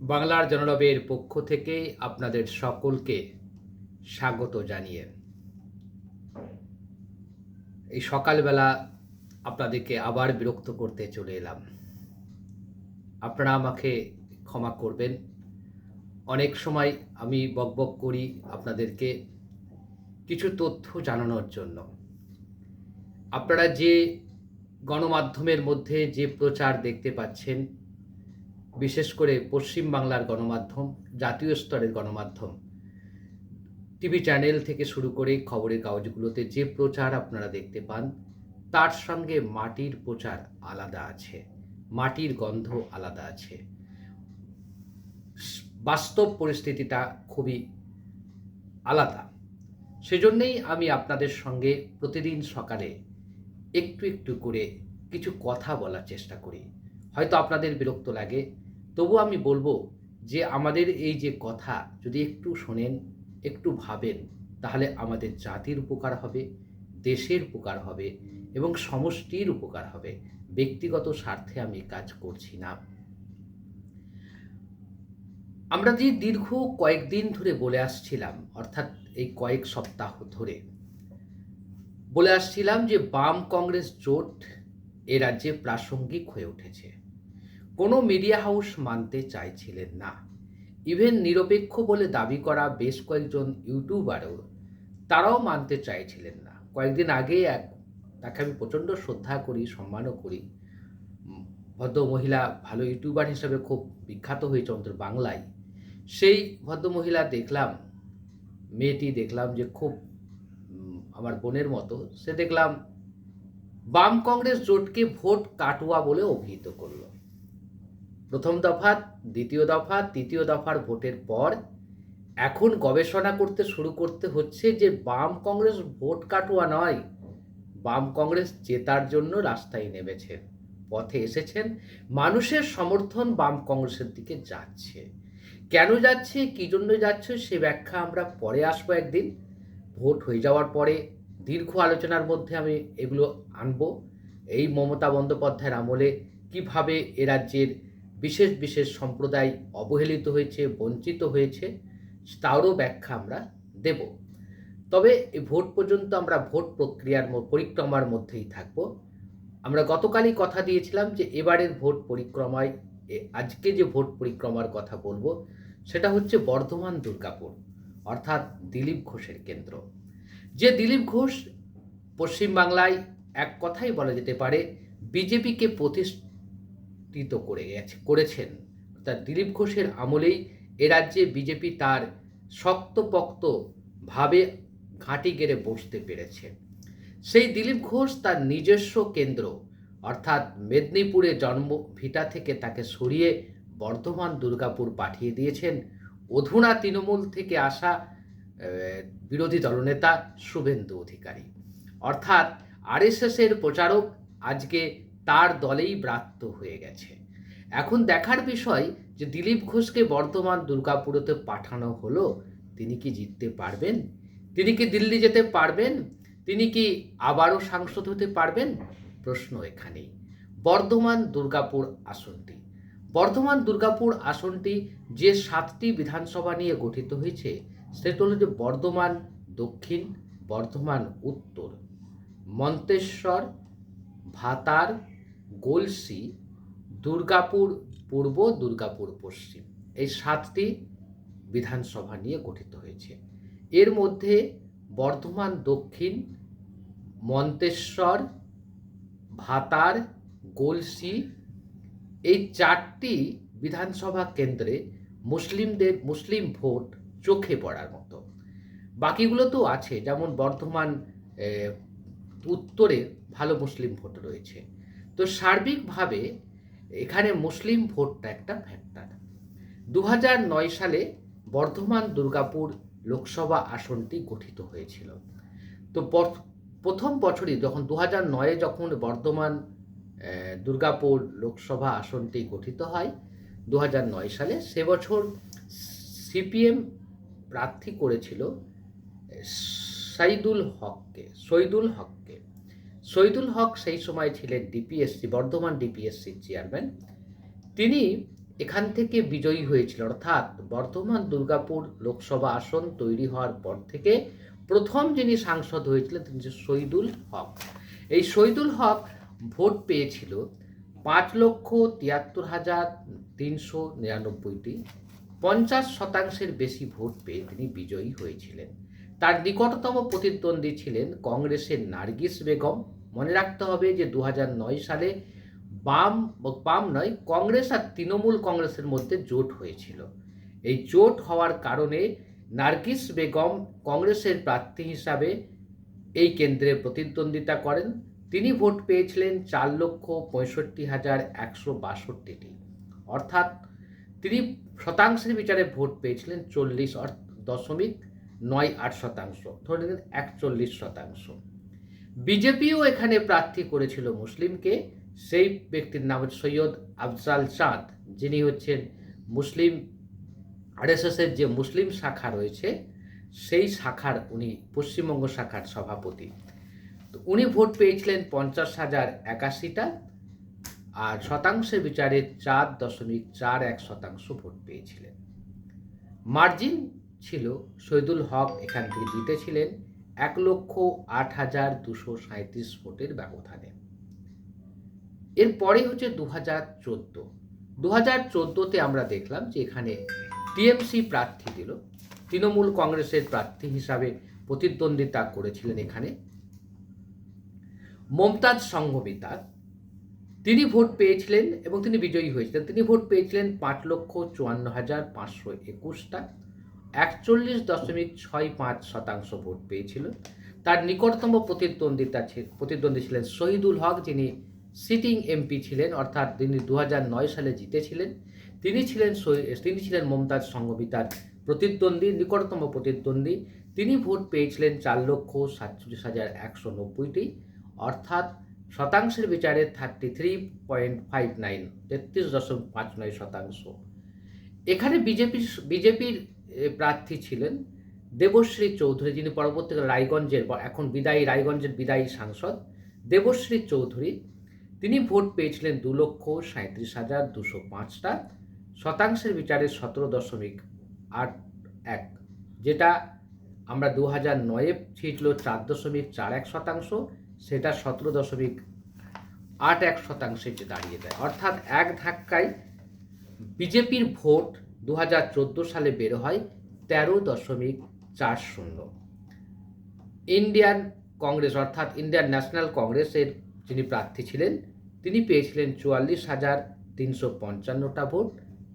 বাংলার জনরবের পক্ষ থেকে আপনাদের সকলকে স্বাগত জানিয়ে। এই সকালবেলা আপনাদেরকে আবার বিরক্ত করতে চলে এলাম। আপনারা আমাকে ক্ষমা করবেন। অনেক সময় আমি বকবক করি আপনাদেরকে কিছু তথ্য জানানোর জন্য। আপনারা যে গণমাধ্যমের মধ্যে যে প্রচার দেখতে পাচ্ছেন বিশেষ করে পশ্চিম বাংলার গণমাধ্যম, জাতীয় স্তরের গণমাধ্যম। টিভি চ্যানেল থেকে শুরু করে খবরের কাগজগুলোতে যে প্রচার আপনারা দেখতে পান, তার সঙ্গে মাটির প্রচার আলাদা আছে। মাটির গন্ধ আলাদা আছে। বাস্তব পরিস্থিতিটা খুবই আলাদা। সেজন্যেই আমি আপনাদের সঙ্গে প্রতিদিন সকালে একটু একটু করে কিছু কথা বলার চেষ্টা করি। হয়তো আপনাদের বিরক্ত লাগে তবু আমি বলব যে আমাদের এই যে কথা, যদি একটু শোনেন, একটু ভাবেন, তাহলে আমাদের জাতির উপকার হবে, দেশের উপকার হবে এবং সমষ্টির উপকার হবে। ব্যক্তিগত স্বার্থে আমি কাজ করছি না। আমরা যে দীর্ঘ কয়েকদিন ধরে বলে আসছিলাম, অর্থাৎ এই কয়েক সপ্তাহ ধরে, বলে আসছিলাম যে বাম কংগ্রেস জোট এ রাজ্যে প্রাসঙ্গিক হয়ে উঠেছে। কোনো মিডিয়া হাউস মানতে চাইছিলেন না। ইভেন নিরপেক্ষ বলে দাবি করা বেশ কয়েকজন ইউটিউবারও তারাও মানতে চাইছিলেন না। কয়েকদিন আগে এক, তাকে আমি প্রচণ্ড শ্রদ্ধা করি, সম্মানও করি। ভদ্র মহিলা ভালো ইউটিউবার হিসেবে খুব বিখ্যাত হয়েছে অন্তর বাংলায়। সেই ভদ্র মহিলা দেখলাম, মেয়েটি দেখলাম যে খুব আমার বোনের মতো। সে দেখলাম, বাম কংগ্রেস জোটকে ভোট কাটুয়া বলে অভিহিত করল। প্রথম দফা দ্বিতীয় দফা তৃতীয় দফার ভোটের পর এখন গবেষণা করতে শুরু করতে হচ্ছে যে বাম কংগ্রেস ভোট কাটুয়া নয়, বাম কংগ্রেস জেতার জন্য রাস্তায় নেমেছে, পথে এসেছেন, মানুষের সমর্থন বাম কংগ্রেসের দিকে যাচ্ছে। কেন যাচ্ছে, কি জন্য যাচ্ছে, সে ব্যাখ্যা আমরা পরে আসব একদিন। ভোট হয়ে যাওয়ার পরে দীর্ঘ আলোচনার মধ্যে আমি এগুলো আনব। এই মমতা বন্দ্যোপাধ্যায়ের আমলে কীভাবে এ রাজ্যের বিশেষ বিশেষ সম্প্রদায় অবহেলিত হয়েছে, বঞ্চিত হয়েছে, তারও ব্যাখ্যা আমরা দেব। তবে এই ভোট পর্যন্ত আমরা ভোট প্রক্রিয়ার পরিক্রমার মধ্যেই থাকব। আমরা গতকালই কথা দিয়েছিলাম যে এবারের ভোট পরিক্রমায় আজকে যে ভোট পরিক্রমার কথা বলব, সেটা হচ্ছে বর্ধমান দুর্গাপুর, অর্থাৎ দিলীপ ঘোষের কেন্দ্র। যে দিলীপ ঘোষ পশ্চিমবাংলায় এক কথাই বলা যেতে পারে, বিজেপিকে প্রতিষ্ঠিত করে গেছে, করেছেন। অর্থাৎ দিলীপ ঘোষের আমলেই এ রাজ্যে বিজেপি তার শক্তপোক্ত ভাবে ঘাঁটি গেড়ে বসতে পেরেছে। সেই দিলীপ ঘোষ তার নিজস্ব কেন্দ্র, অর্থাৎ মেদিনীপুরে জন্ম, ভিটা থেকে তাকে সরিয়ে বর্ধমান, দুর্গাপুর পাঠিয়ে দিয়েছেন। অধুনা তৃণমূল থেকে আসা বিরোধী দলনেতা শুভেন্দু অধিকারী। অর্থাৎ আরএসএসের প্রচারক আজকে তার দলেই ব্রাত্য হয়ে গেছে। এখন দেখার বিষয় যে দিলীপ ঘোষকে বর্ধমান দুর্গাপুরতে পাঠানো হলো, তিনি কি জিততে পারবেন? তিনি কি দিল্লি যেতে পারবেন? তিনি কি আবারও সাংসদ হতে পারবেন? প্রশ্ন এখানেই। বর্ধমান দুর্গাপুর আসনটি। বর্ধমান দুর্গাপুর আসনটি যে সাতটি বিধানসভা নিয়ে গঠিত হয়েছে, সেটা হল যে বর্ধমান দক্ষিণ, বর্ধমান উত্তর। মন্তেশ্বর, ভাতার গোলসি, দুর্গাপুর পূর্ব, দুর্গাপুর পশ্চিম। এই সাতটি বিধানসভা নিয়ে গঠিত হয়েছে। এর মধ্যে বর্ধমান, দক্ষিণ, মন্তেশ্বর, ভাতার, গোলসি, এই চারটি বিধানসভা কেন্দ্রে মুসলিমদের মুসলিম ভোট চোখে পড়ার মতো। বাকিগুলো তো আছে, যেমন বর্ধমান উত্তরে ভালো মুসলিম ভোট রয়েছে। তো সার্বিকভাবে এখানে মুসলিম ভোটটা একটা ফ্যাক্টর। দু নয় সালে বর্ধমান দুর্গাপুর লোকসভা আসনটি গঠিত হয়েছিল। তো পর- প্রথম বছরই যখন দু হাজার নয়ে যখন বর্ধমান দুর্গাপুর লোকসভা আসনটি গঠিত হয় দু নয় সালে সে বছর সিপিএম প্রার্থী করেছিল সাইদুল হককে শহীদুল হককে। শহীদুল হক সেই সময় ছিলেন ডিপিএসসি বর্ধমান ডিপিএসসির চেয়ারম্যান তিনি এখান থেকে বিজয়ী হয়েছিল অর্থাৎ বর্তমান দুর্গাপুর লোকসভা আসন তৈরি হওয়ার পর থেকে প্রথম যিনি সাংসদ হয়েছিলেন তিনি শহীদুল হক। এই শহীদুল হক ভোট পেয়েছিল পাঁচ লক্ষ তিয়াত্তর হাজার তিনশো নিরানব্বইটি, পঞ্চাশ শতাংশের বেশি ভোট পেয়ে তিনি বিজয়ী হয়েছিলেন। তার নিকটতম প্রতিদ্বন্দ্বী ছিলেন কংগ্রেসের নার্গিস বেগম। মনে রাখতে হবে যে দু হাজার নয় সালে বাম বাম নয়, কংগ্রেস আর তৃণমূল কংগ্রেসের মধ্যে জোট হয়েছিল। এই জোট হওয়ার কারণে নার্গিস বেগম কংগ্রেসের প্রার্থী হিসাবে এই কেন্দ্রে প্রতিদ্বন্দ্বিতা করেন। তিনি ভোট পেয়েছিলেন চার লক্ষ পঁয়ষট্টি হাজার একশো বাষট্টিটি। অর্থাৎ তিনি শতাংশের বিচারে ভোট পেয়েছিলেন চল্লিশ দশমিক নয় আট শতাংশ, ধরে নিন একচল্লিশ শতাংশ। বিজেপিও এখানে প্রার্থী করেছিল মুসলিমকে। সেই ব্যক্তির নাম হচ্ছে সৈয়দ আফজাল চাঁদ, যিনি হচ্ছেন মুসলিম আরএসএসের যে মুসলিম শাখা রয়েছে, সেই শাখার উনি পশ্চিমবঙ্গ শাখার সভাপতি। তো উনি ভোট পেয়েছিলেন পঞ্চাশ হাজার একাশিটা, আর শতাংশের বিচারে চার দশমিক চার এক শতাংশ ভোট পেয়েছিলেন। মার্জিন ছিল শহীদুল হক এখান থেকে জিতেছিলেন। এক লক্ষ আট হাজার দুশো সাঁত্রিশ ভোটের ব্যবধানে। এরপরে হচ্ছে দু হাজার চোদ্দ। দু হাজার চোদ্দোতে আমরা দেখলাম যে এখানে টিএমসি প্রার্থী দিল। তৃণমূল কংগ্রেসের প্রার্থী হিসাবে প্রতিদ্বন্দ্বিতা করেছিলেন এখানে। মমতাজ সংঘমিতা তিনি ভোট পেয়েছিলেন এবং তিনি বিজয়ী হয়েছিলেন। তিনি ভোট পেয়েছিলেন পাঁচ লক্ষ চুয়ান্ন হাজার পাঁচশো একুশটা। একচল্লিশ দশমিক ছয় পাঁচ শতাংশ ভোট পেয়েছিল। তার নিকটতম প্রতিদ্বন্দ্বিতা প্রতিদ্বন্দ্বী ছিলেন শহীদুল হক, যিনি সিটিং এমপি ছিলেন, অর্থাৎ তিনি দু সালে জিতেছিলেন। তিনি ছিলেন তিনি ছিলেন মমতাজ সংঘমিতার প্রতিদ্বন্দ্বী, নিকটতম প্রতিদ্বন্দ্বী। তিনি ভোট পেয়েছিলেন চার লক্ষ সাতচল্লিশ হাজার একশো নব্বইটি, অর্থাৎ শতাংশের বিচারে thirty three point five nine, তেত্রিশ দশমিক পাঁচ নয় শতাংশ। এখানে বিজেপির বিজেপির প্রার্থী ছিলেন দেবশ্রী চৌধুরী, যিনি পরবর্তীকালে রায়গঞ্জের, এখন বিদায়ী, রায়গঞ্জের বিদায়ী সাংসদ দেবশ্রী চৌধুরী। তিনি ভোট পেয়েছিলেন দু লক্ষ সাঁত্রিশ হাজার দুশো পাঁচটা শতাংশের বিচারে সতেরো দশমিক আট এক, যেটা আমরা দু হাজার নয়ে ছিল চার দশমিক চার এক শতাংশ, সেটা সতেরো দশমিক আট এক শতাংশে দাঁড়িয়ে দেয় অর্থাৎ এক ধাক্কায় বিজেপির ভোট দু হাজার চোদ্দ সালে বের হয় তেরো দশমিক চার শূন্য। ইন্ডিয়ান কংগ্রেস অর্থাৎ ইন্ডিয়ান ন্যাশনাল কংগ্রেসের যিনি প্রার্থী ছিলেন, তিনি পেয়েছিলেন চুয়াল্লিশ হাজার তিনশো পঞ্চান্নটা ভোট।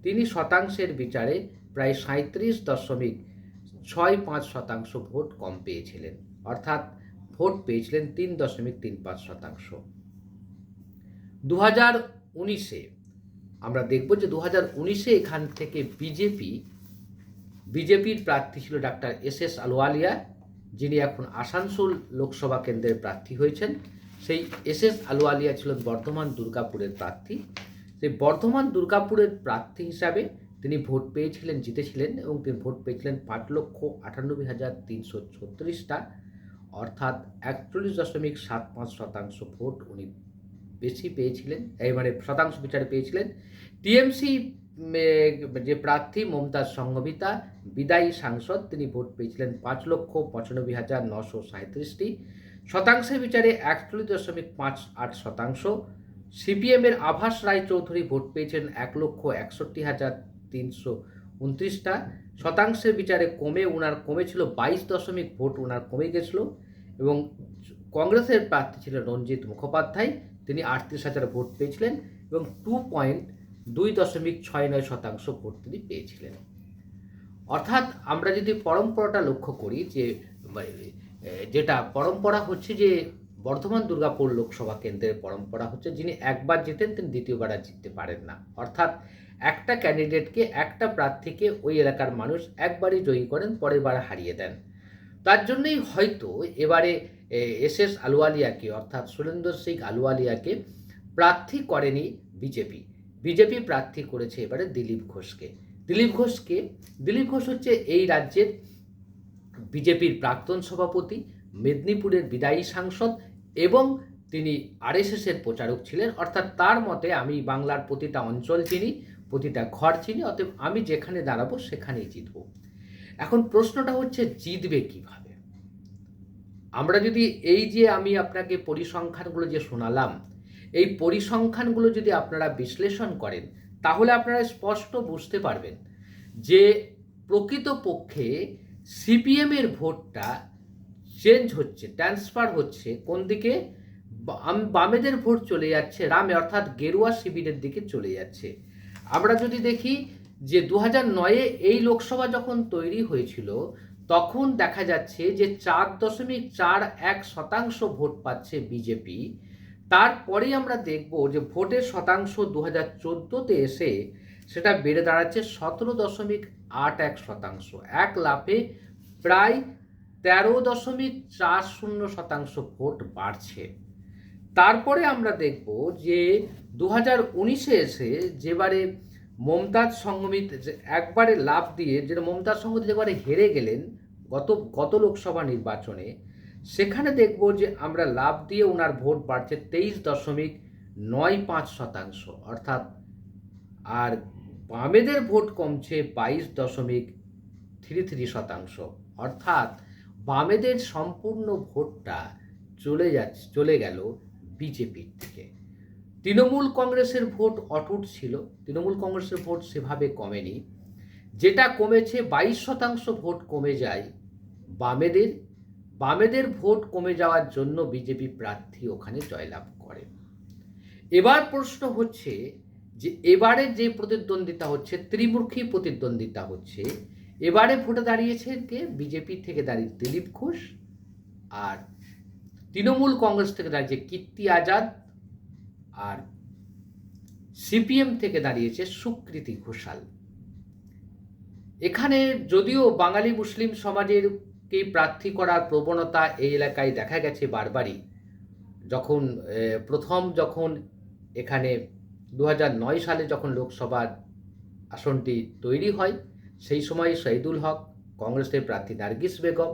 তিনি শতাংশের বিচারে প্রায় সাঁত্রিশ দশমিক ছয় পাঁচ শতাংশ ভোট কম পেয়েছিলেন, অর্থাৎ ভোট পেয়েছিলেন তিন দশমিক তিন পাঁচ শতাংশ। দু হাজার উনিশে আমরা দেখব যে দু হাজার উনিশে এখান থেকে বিজেপি, বিজেপির প্রার্থী ছিল ডাক্তার এস এস আলওয়ালিয়া, যিনি এখন আসানসোল লোকসভা কেন্দ্রের প্রার্থী হয়েছেন। সেই এস এস আলওয়ালিয়া ছিলেন বর্ধমান দুর্গাপুরের প্রার্থী। সেই বর্ধমান দুর্গাপুরের প্রার্থী হিসাবে তিনি ভোট পেয়েছিলেন, জিতেছিলেন এবং তিনি ভোট পেয়েছিলেন পাঁচ লক্ষ আটানব্বই হাজার তিনশো ছত্রিশটা। অর্থাৎ একচল্লিশ দশমিক সাত পাঁচ শতাংশ ভোট উনি বেশি পেয়েছিলেন মানে শতাংশ বিচারে পেয়েছিলেন। টিএমসি যে প্রার্থী মমতাজ সংঘমিতা বিদায়ী সাংসদ, তিনি ভোট পেয়েছিলেন পাঁচ লক্ষ পঁচানব্বই হাজার নশো সাঁত্রিশটি। শতাংশের বিচারে একচল্লিশ দশমিক পাঁচ আট শতাংশ। সিপিএমের আভাস রায়চৌধুরী ভোট পেয়েছেন এক লক্ষ একষট্টি হাজার তিনশো উনত্রিশটা। শতাংশের বিচারে কমে ওনার কমেছিল বাইশ দশমিক, ভোট ওনার কমে গেছিল। এবং কংগ্রেসের প্রার্থী ছিলেন রঞ্জিত মুখোপাধ্যায়। তিনি আটত্রিশ হাজার ভোট পেয়েছিলেন এবং টু পয়েন্ট দুই দশমিক ছয় নয় শতাংশ ভোট তিনি পেয়েছিলেন। অর্থাৎ আমরা যদি পরম্পরাটা লক্ষ্য করি যে যেটা পরম্পরা হচ্ছে যে, বর্ধমান দুর্গাপুর লোকসভা কেন্দ্রের পরম্পরা হচ্ছে যিনি একবার জিতেন তিনি দ্বিতীয়বার আর জিততে পারেন না। অর্থাৎ একটা ক্যান্ডিডেটকে একটা প্রার্থীকে ওই এলাকার মানুষ একবারই জয়ী করেন, পরের বার হারিয়ে দেন। তার জন্যই হয়তো এবারে এস এস আলুয়ালিয়াকে, অর্থাৎ সুরেন্দ্র সিং আলুয়ালিয়াকে প্রার্থী করেনি বিজেপি। বিজেপি প্রার্থী করেছে এবারে দিলীপ ঘোষকে। দিলীপ ঘোষকে, দিলীপ ঘোষ হচ্ছে এই রাজ্যের বিজেপির প্রাক্তন সভাপতি, মেদিনীপুরের বিদায়ী সাংসদ এবং তিনি আরএসএসের প্রচারক ছিলেন। অর্থাৎ তার মতে আমি বাংলার প্রতিটা অঞ্চল চিনি, প্রতিটা ঘর চিনি, অতএব আমি যেখানে দাঁড়াবো সেখানেই জিতবো। এখন প্রশ্নটা হচ্ছে, জিতবে কীভাবে? আমরা যদি এই যে আমি আপনাকে পরিসংখ্যানগুলো যে শোনালাম, এই পরিসংখ্যানগুলো যদি আপনারা বিশ্লেষণ করেন, তাহলে আপনারা স্পষ্ট বুঝতে পারবেন যে প্রকৃতপক্ষে সিপিএমের ভোটটা চেঞ্জ হচ্ছে ট্রান্সফার হচ্ছে, কোন দিকে? বাম- বামেদের ভোট চলে যাচ্ছে, রামে, অর্থাৎ গেরুয়া শিবিরের দিকে চলে যাচ্ছে। আমরা যদি দেখি যে দু হাজার নয়ে এই লোকসভা যখন তৈরি হয়েছিল তখন দেখা যাচ্ছে যে চার দশমিক চার এক শতাংশ ভোট পাচ্ছে বিজেপি। তারপরে আমরা দেখব যে ভোটের শতাংশ দু হাজার চোদ্দোতে এসে সেটা বেড়ে দাঁড়াচ্ছে সতেরো দশমিক আট এক শতাংশ। এক লাফে প্রায় তেরো দশমিক চার শূন্য শতাংশ ভোট বাড়ছে। তারপরে আমরা দেখব যে দু হাজার উনিশে এসে যেবারে মমতাজ সঙ্গমিত যে একবারে লাভ দিয়ে, যেটা মমতাজ সঙ্গমিত যেবারে হেরে গেলেন গত গত লোকসভা নির্বাচনে সেখানে দেখব যে আমরা লাভ দিয়ে ওনার ভোট বাড়ছে তেইশ দশমিক নয় পাঁচ শতাংশ, অর্থাৎ আর বামেদের ভোট কমছে বাইশ দশমিক থ্রি থ্রি শতাংশ, অর্থাৎ বামেদের সম্পূর্ণ ভোটটা চলে যাচ্ছে, চলে গেল বিজেপির থেকে। তৃণমূল কংগ্রেসের ভোট অটুট ছিল, তৃণমূল কংগ্রেসের ভোট সেভাবে কমেনি। যেটা কমেছে বাইশ শতাংশ ভোট কমে যায় বামেদের বামেদের ভোট কমে যাওয়ার জন্য বিজেপি প্রার্থী ওখানে জয়লাভ করে। এবার প্রশ্ন হচ্ছে যে এবারে যে প্রতিদ্বন্দ্বিতা হচ্ছে, ত্রিমুখী প্রতিদ্বন্দ্বিতা হচ্ছে, এবারে ভোটে দাঁড়িয়েছে কে? বিজেপি থেকে দাঁড়িয়ে দিলীপ ঘোষ আর তৃণমূল কংগ্রেস থেকে দাঁড়িয়েছে কীর্তি আজাদ আর সিপিএম থেকে দাঁড়িয়েছে সুকৃতি ঘোষাল। এখানে যদিও বাঙালি মুসলিম সমাজের কে প্রার্থী করার প্রবণতা এই এলাকায় দেখা গেছে বারবারই, যখন প্রথম যখন এখানে দু সালে যখন লোকসভার আসনটি তৈরি হয়, সেই সময় শহীদুল হক, কংগ্রেসের প্রার্থী নার্গিস বেগম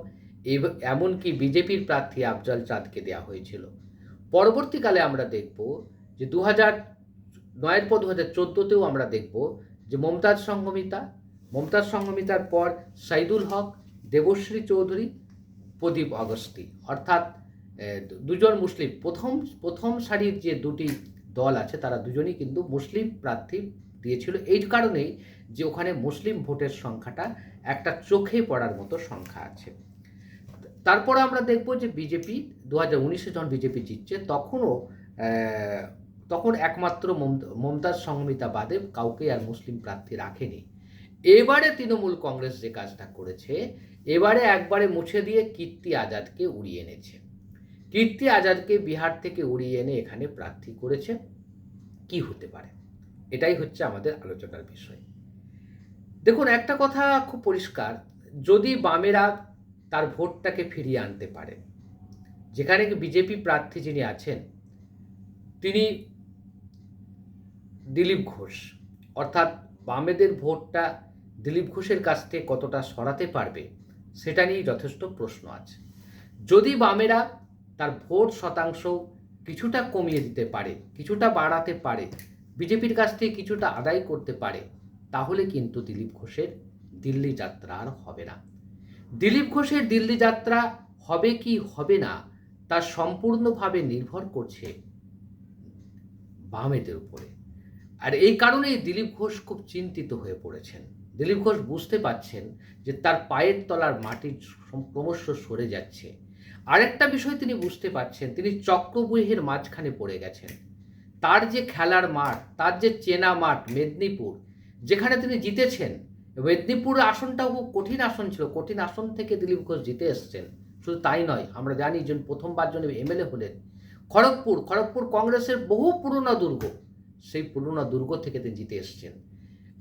এমনকি বিজেপির প্রার্থী আফজল চাঁদকে দেওয়া হয়েছিল। পরবর্তীকালে আমরা দেখব যে দু হাজার নয়ের পর দু হাজার চোদ্দোতেও আমরা দেখব যে মমতাজ সংগমিতা মমতাজ সংগমিতার পর সাইদুল হক, দেবশ্রী চৌধুরী, প্রদীপ অগস্তি। অর্থাৎ দুজন মুসলিম। প্রথম প্রথম সারির যে দুটি দল আছে, তারা দুজনই কিন্তু মুসলিম প্রার্থী দিয়েছিল। এই কারণেই যে ওখানে মুসলিম ভোটের সংখ্যাটা একটা চোখে পড়ার মতো সংখ্যা আছে। তারপরে আমরা দেখব যে বিজেপি দু হাজার উনিশে যখন বিজেপি জিতছে, তখনও তখন একমাত্র মমতা- মমতাজ সংহিতা বাদে কাউকে আর মুসলিম প্রার্থী রাখেনি। এবারে তৃণমূল কংগ্রেস যে কাজটা করেছে, এবারে একবারে মুছে দিয়ে কীর্তি আজাদকে উড়িয়ে এনেছে। কীর্তি আজাদকে বিহার থেকে উড়িয়ে এনে এখানে প্রার্থী করেছে। কি হতে পারে? এটাই হচ্ছে আমাদের আলোচনার বিষয়। দেখুন, একটা কথা খুব পরিষ্কার, যদি বামেরা তার ভোটটাকে ফিরিয়ে আনতে পারে, যেখানে বিজেপি প্রার্থী যিনি আছেন, তিনি দিলীপ ঘোষ, অর্থাৎ বামেদের ভোটটা দিলীপ ঘোষের কাছ থেকে কতটা সরাতে পারবে, সেটা নিয়ে যথেষ্ট প্রশ্ন আছে। যদি বামেরা তার ভোট শতাংশ কিছুটা কমিয়ে দিতে পারে, কিছুটা বাড়াতে পারে, বিজেপির কাছ থেকে কিছুটা আদায় করতে পারে, তাহলে কিন্তু দিলীপ ঘোষের দিল্লি যাত্রা আর হবে না। দিলীপ ঘোষের দিল্লি যাত্রা হবে কি হবে না, তা সম্পূর্ণভাবে নির্ভর করছে বামেদের উপরে। আর এই কারণেই দিলীপ ঘোষ খুব চিন্তিত হয়ে পড়েছেন। দিলীপ ঘোষ বুঝতে পারছেন যে তার পায়ের তলার মাটি ক্রমশ সরে যাচ্ছে। আরেকটা বিষয় তিনি বুঝতে পারছেন, তিনি চক্রবুহের মাঝখানে পড়ে গেছেন। তার যে খেলার মাঠ, তার যে চেনা মাঠ মেদিনীপুর, যেখানে তিনি জিতেছেন, মেদিনীপুর আসনটাও খুব কঠিন আসন ছিল, কঠিন আসন থেকে দিলীপ ঘোষ জিতে এসছেন। শুধু তাই নয়, আমরা জানি যে প্রথমবার জন্য এমএলএ হলেন, খড়গপুর খড়গপুর কংগ্রেসের বহু পুরনো দুর্গ, সেই পুরনো দুর্গ থেকে তিনি জিতে এসছেন।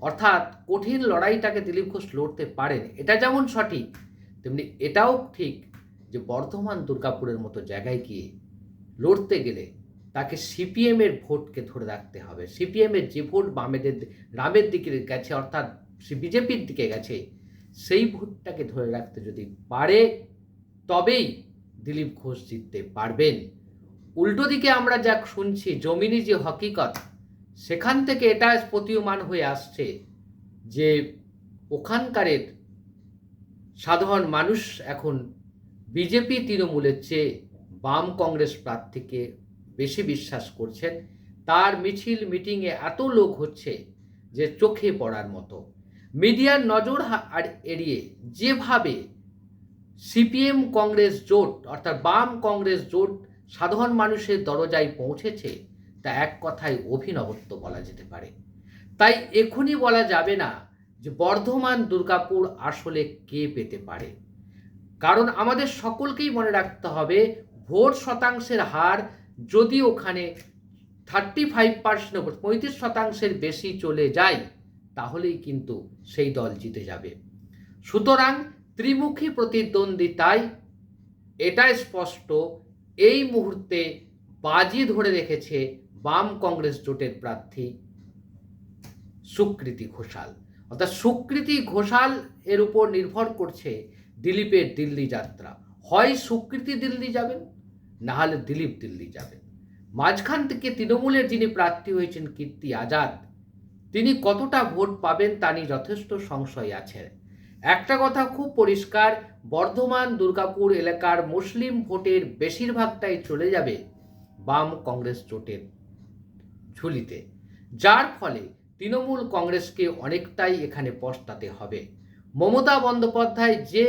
অর্থাৎ কঠিন লড়াইটাকে দিলীপ ঘোষ লড়তে পারেন। এটা যেমন সঠিক, তেমনি এটাও ঠিক যে বর্ধমান দুর্গাপুরের মতো জায়গায় গিয়ে লড়তে গেলে তাকে সিপিএমের ভোটকে ধরে রাখতে হবে। সিপিএমের যে ভোট বামেদের রামের দিকে গেছে, অর্থাৎ বিজেপির দিকে গেছে, সেই ভোটটাকে ধরে রাখতে যদি পারে, তবেই দিলীপ ঘোষ জিততে পারবেন। উল্টো দিকে আমরা যা শুনছি, জমিনি যে হকিকত সেখান থেকে এটা প্রতীয়মান হয়ে আসছে যে ওখানকারের সাধারণ মানুষ এখন বিজেপি তৃণমূলের চেয়ে বাম কংগ্রেস প্রার্থীকে বেশি বিশ্বাস করছেন। তার মিছিল, মিটিংয়ে এত লোক হচ্ছে যে চোখে পড়ার মতো। মিডিয়ার নজর এড়িয়ে যেভাবে সিপিএম কংগ্রেস জোট, অর্থাৎ বাম কংগ্রেস জোট সাধারণ মানুষের দরজায় পৌঁছেছে তা এক কথায় অভিনবত্ব বলা যেতে পারে। তাই এখনই বলা যাবে না যে বর্ধমান, দুর্গাপুর আসলে কে পেতে পারে। কারণ আমাদের সকলকেই মনে রাখতে হবে, ভোট শতাংশের হার যদি ওখানে থার্টি ফাইভ পার্সেন্ট পঁয়ত্রিশ শতাংশের বেশি চলে যায়, তাহলেই কিন্তু সেই দল জিতে যাবে। সুতরাং ত্রিমুখী প্রতিদ্বন্দ্বিতায় এটা স্পষ্ট, এই মুহূর্তে বাজি ধরে রেখেছে বাম কংগ্রেস জোটের প্রার্থী সুকৃতি ঘোষাল। অর্থাৎ সুকৃতি ঘোষাল এর উপর নির্ভর করছে দিলীপের দিল্লি যাত্রা। হয় সুকৃতি দিল্লি যাবেন, না হলে দিলীপ দিল্লি যাবেন। মাঝখান থেকে তৃণমূলের যিনি প্রার্থী হয়েছেন কীর্তি আজাদ, তিনি কতটা ভোট পাবেন তা নিয়ে যথেষ্ট সংশয় আছে। একটা কথা খুব পরিষ্কার, বর্ধমান, দুর্গাপুর এলাকার মুসলিম ভোটের বেশিরভাগটাই চলে যাবে বাম কংগ্রেস জোটের ঝুলিতে, যার ফলে তৃণমূল কংগ্রেসকে অনেকটাই এখানে পস্তাতে হবে। মমতা বন্দ্যোপাধ্যায় যে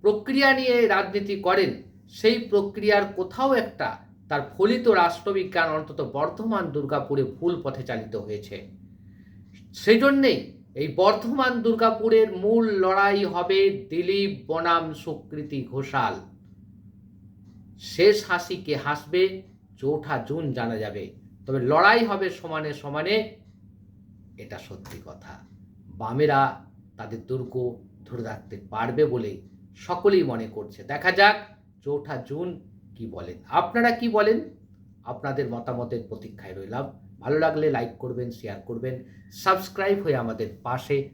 প্রক্রিয়া নিয়ে রাজনীতি করেন, সেই প্রক্রিয়ার কোথাও একটা তার ফলিত রাষ্ট্রবিজ্ঞান, অন্তত বর্ধমান দুর্গাপুরে ভুল পথে চালিত হয়েছে। সেই জন্যেই এই বর্ধমান দুর্গাপুরের মূল লড়াই হবে দিলীপ বনাম সুকৃতি ঘোষাল। শেষ হাসি কে হাসবে, চৌঠা জুন জানা যাবে। তবে লড়াই হবে সমানে সমানে। এটা সত্যি কথা। বামেরা তাদের দুর্গ ধরে রাখতে পারবে বলে সকলেই মনে করছে। দেখা যাক চৌঠা জুন কি বলেন আপনারা কি বলেন? আপনাদের মতামতের প্রতীক্ষায় রইলাম। ভালো লাগলে লাইক করবেন শেয়ার করবেন সাবস্ক্রাইব হয়ে আমাদের পাশে